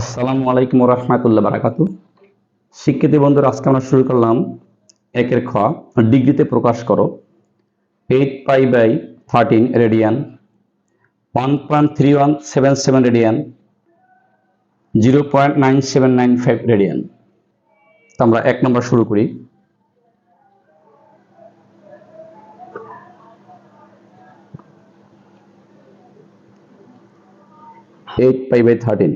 আসসালামু আলাইকুম রহমতুল্লাহ বারাকাতু। শিক্ষার্থী বন্ধুরা, আজকে আমরা শুরু করলাম একের খ, ডিগ্রিতে প্রকাশ করো। Eight pi by thirteen radian one point three one seven seven radian zero point nine seven nine five radian তো আমরা এক নম্বর শুরু করি। এইট পাই বাই থার্টিন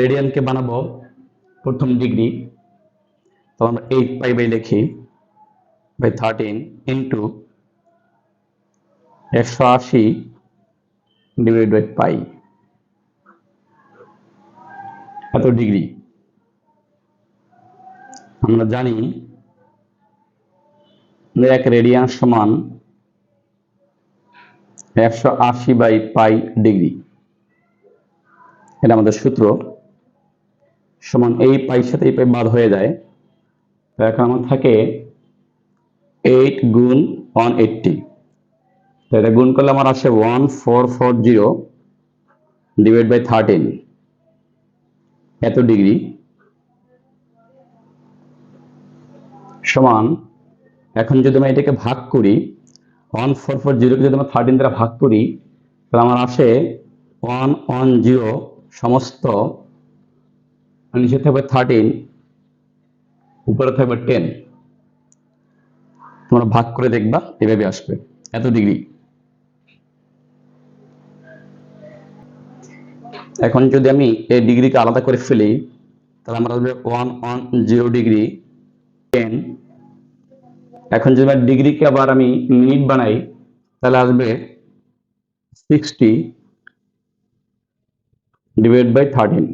রেডিয়ানকে বানাবো, প্রথম ডিগ্রি তো আমরা এইট পাই বাই লিখি বাই থার্টিন ইন্টু একশো আশি ডিভাইড বাই পাই এত ডিগ্রি আমরা জানি এক রেডিয়ান সমান একশো আশি বাই পাই ডিগ্রি এটা আমাদের সূত্র। সমান এই পাইয়ের সাথে এই পাই বাদ হয়ে যায়। তো এখন আমার থাকে এইট গুণ ওয়ান এইটটি তো এটা গুণ করলে আমার আসে one four four zero divide by thirteen এত ডিগ্রি সমান, এখন যদি আমি এটাকে ভাগ করি ওয়ান ফোর ফোর জিরোকে যদি আমরা থার্টিন দ্বারা ভাগ করি, তাহলে আমার আসে ওয়ান ওয়ান জিরো সমস্ত নিচে থাকবে থার্টিন উপরে থাকবে টেন তোমরা ভাগ করে দেখবা, এভাবে আসবে। এত ডিগ্রি এখন যদি আমি এই ডিগ্রিকে আলাদা করে ফেলি, তাহলে আমার আসবে one one zero degree ten এখন যদি আমার ডিগ্রিকে আবার আমি মিনিট বানাই, তাহলে আসবে সিক্সটি ডিভাইড বাই থার্টিন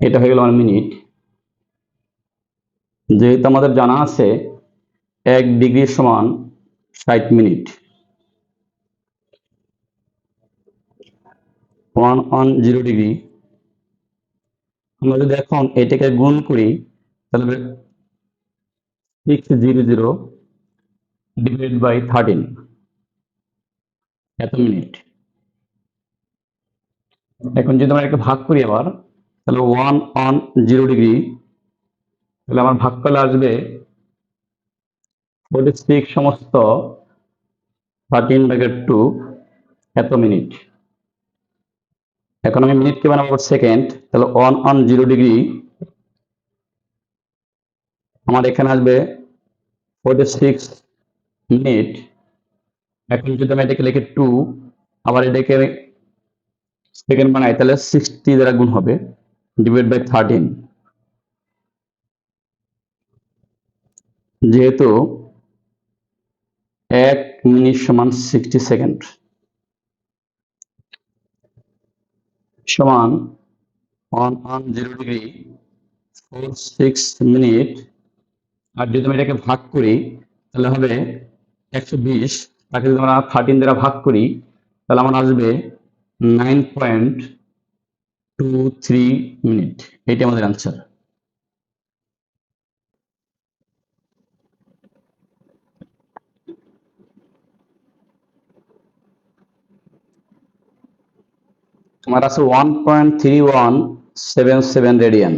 এটা হয়ে গেল আমার মিনিট। যেহেতু আমাদের জানা আছে, এক ডিগ্রি সমান ষাট minute. One one zero degree. আমরা যদি এখন এটাকে গুণ করি, তাহলে six zero zero divide by thirteen. এত মিনিট। এখন যদি আমরা একটা ভাগ করি আবার তাহলে ওয়ান অন জিরো ডিগ্রি তাহলে আমার ভাগ করলে আসবে ফোর্টি সিক্স সমস্ত থার্টিন ব্যাগের টু এত মিনিট এখন আমি মিনিটকে বানাবো সেকেন্ড তাহলে ওয়ান অন জিরো ডিগ্রি আমার এখানে আসবে ফোর্টি সিক্স মিনিট এখন যদি আমি এটাকে লিখে টু আবার এটাকে সেকেন্ড বানাই, তাহলে সিক্সটি দ্বারা গুণ হবে। ডিভাইড বাই থার্টিন যেহেতু এক মিনিট সমান সিক্সটি সেকেন্ড সমান one one zero degree four six minute আর যদি আমি এটাকে ভাগ করি, তাহলে হবে একশো বিশ। তাকে যদি আমরা থার্টিন দ্বারা ভাগ করি, তাহলে আমার আসবে nine point two three minute এটি আমাদের আনসার আমার আছে one point three one seven seven radian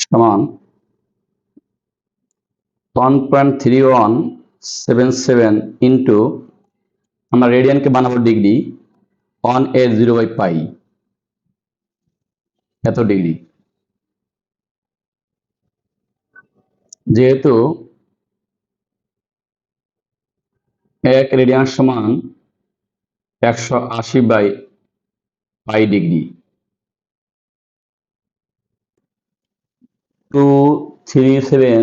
সমান one point three one seven seven into আমরা রেডিয়ানকে বানাবো degree one eight zero by pi এত ডিগ্রি যেহেতু এক রেডিয়ান সমান একশো আশি by pi degree two three seven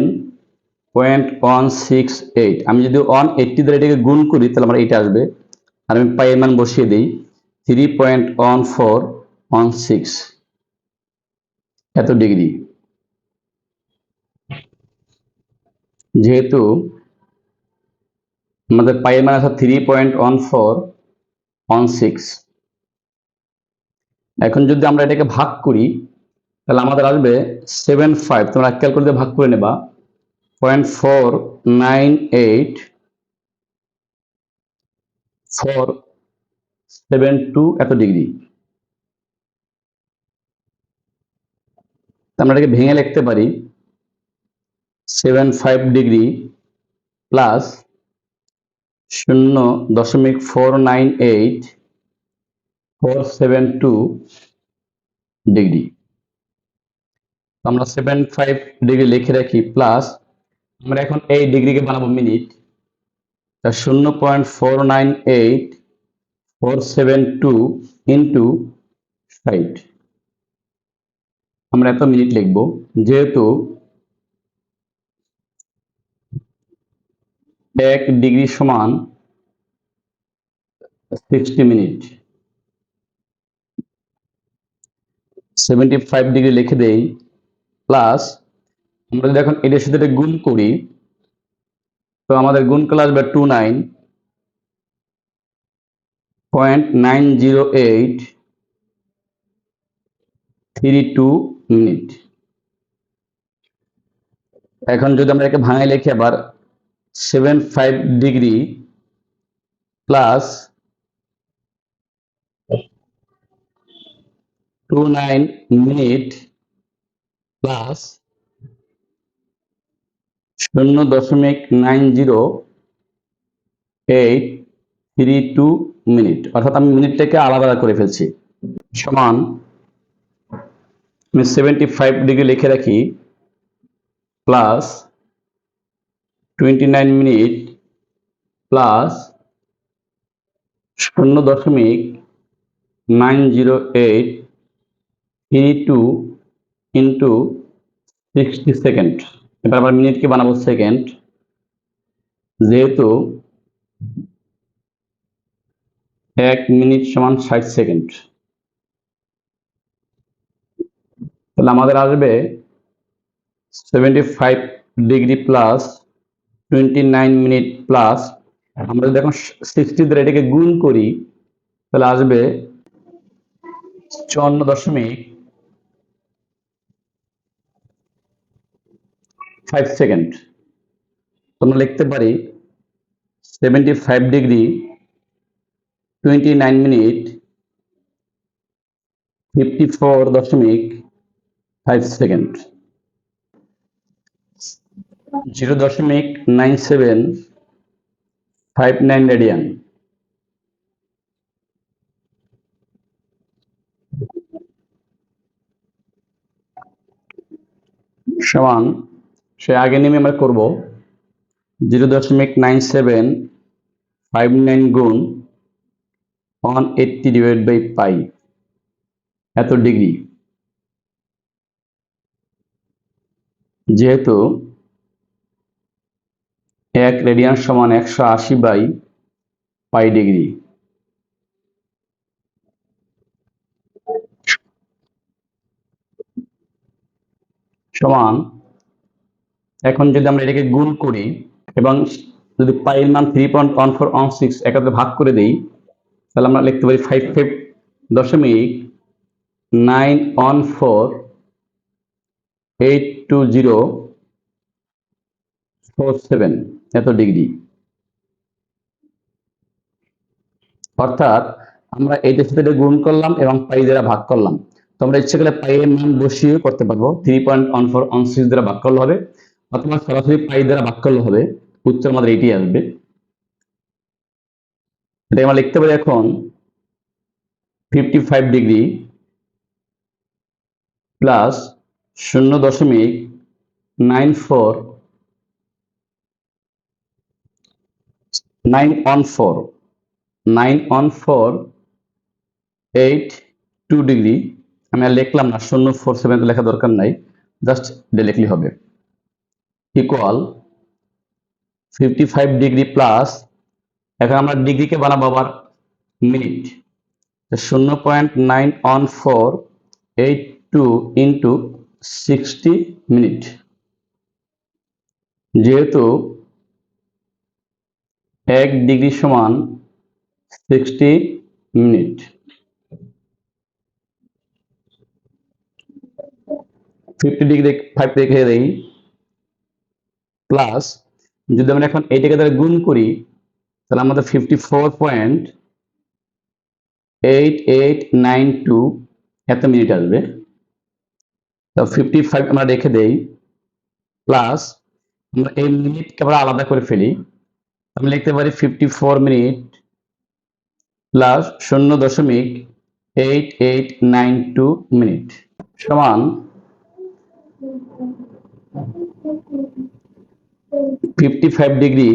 point one six eight আমি যদি ওয়ান এইটটি দ্বারা এটাকে গুণ করি, তাহলে আমার এইটা আসবে। আর আমি মান বসিয়ে দিই। Three point one four one six এত ডিগ্রি। যেহেতু আমাদের পাইয়ের মান আছে three point one four one six এখন যদি আমরা এটাকে ভাগ করি, তাহলে আমাদের আসবে সেভেন ফাইভ তোমরা ক্যালকুলেটর ভাগ করে নেবা। Point four nine eight, four seven two এত ডিগ্রি। আমরা এটাকে ভেঙে লিখতে পারি সেভেন ফাইভ ডিগ্রি প্লাস শূন্য দশমিক four nine eight, four seven two degree. আমরা সেভেন ফাইভ ডিগ্রি লিখে রাখি প্লাস আমরা এখন এই ডিগ্রিকে বানাবো মিনিট তা শূন্য point four nine eight four seven two into five আমরা এত মিনিট লিখব, যেহেতু এক ডিগ্রি সমান sixty minute seventy five degree লিখে দেই প্লাস আমরা যদি এখন এটার সাথে গুণ করি, তো আমাদের গুণ করলে আসবে two nine point nine zero eight three two minute এখন যদি আমরা একে ভাঙাই লিখি আবার seven five degree plus two nine minute plus শূন্য দশমিক nine zero eight three two minute. অর্থাৎ আমি মিনিটটাকে আলাদা করে ফেলছি। সমান আমি সেভেন্টি ফাইভ ডিগ্রি লিখে রাখি plus twenty nine minute plus শূন্য দশমিক nine zero eight three two into sixty second. এবার আবার মিনিটকে বানাবো? সেকেন্ড যেহেতু এক মিনিট সমান ষাট সেকেন্ড তাহলে আমাদের আসবে seventy five degree plus twenty nine minute plus আমরা যদি এখন সিক্সটি দ্বারা এটাকে গুণ করি, তাহলে আসবে চুয়ান্ন দশমিক ফাইভ সেকেন্ড আমরা লিখতে পারি seventy five degree twenty nine minute fifty four দশমিক ফাইভ সেকেন্ড জিরো দশমিক nine seven five nine radian সমান সে আগে নেমে আমরা করব জিরো দশমিক নাইন সেভেন ফাইভ নাইন গুণ one eighty divide by pi এত ডিগ্রি যেহেতু এক রেডিয়ান সমান একশো আশি বাই পাই ডিগ্রি সমান এখন যদি আমরা এটাকে গুণ করি এবং যদি পাইয়ের মান three point one four one six একাত্রে ভাগ করে দিই, তাহলে আমরা লিখতে পারি ফাইভ ফাইভ দশমিক nine one four eight two zero four seven এত ডিগ্রি। অর্থাৎ আমরা এইটার সাথে এটা গুণ করলাম এবং পাই দ্বারা ভাগ করলাম। তোমরা ইচ্ছে করলে পাইয়ের মান বসিয়ে করতে পারব। Three point one four one six দ্বারা ভাগ করলে হবে। অথবা সরাসরি পাই দ্বারা ভাগ করলে হবে উত্তর আমাদের এটি আসবে। আমরা লিখতে পারি এখন ফিফটি ফাইভ ডিগ্রি প্লাস শূন্য দশমিক nine four nine one four nine one four eight two degree আমি আর লিখলাম না, শূন্য ফোর সেভেন লেখা দরকার নাই জাস্ট এটা লিখলে হবে। Equal fifty five degree plus এখন আমরা ডিগ্রিকে বানাবো আবার মিনিট শূন্য point nine one four eight two into sixty minute যেহেতু এক ডিগ্রি সমান sixty minute fifty degree five রেখে দেই। প্লাস যদি আমরা এখন এইটাকে দ্বারা গুণ করি, তাহলে আমাদের ফিফটি এত মিনিট আসবে। তো আমরা রেখে দেই প্লাস আমরা এই মিনিটকে আমরা আলাদা করে ফেলি। আমি লিখতে পারি ফিফটি ফোর মিনিট প্লাস শূন্য দশমিক eight eight nine two minute সমান fifty five degree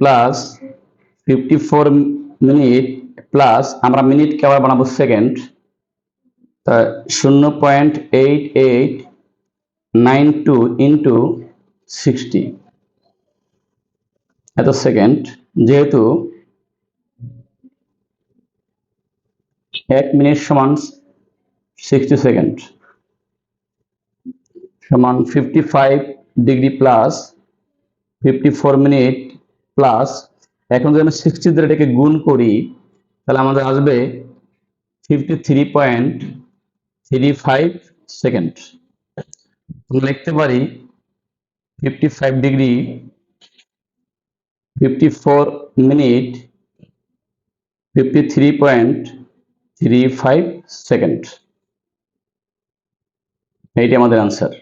plus fifty four minute plus আমরা মিনিটকে আবার বানাবো সেকেন্ড তা শূন্য point eight eight nine two into sixty এত সেকেন্ড যেহেতু এক মিনিট সমান সিক্সটি সেকেন্ড সমান fifty five degree plus fifty four minute plus এখন যদি আমি সিক্সটি দিয়ে এটাকে গুণ করি, তাহলে আমাদের আসবে fifty three point three five second আমরা লিখতে পারি fifty five degree fifty four minute fifty three point three five second এইটি আমাদের আনসার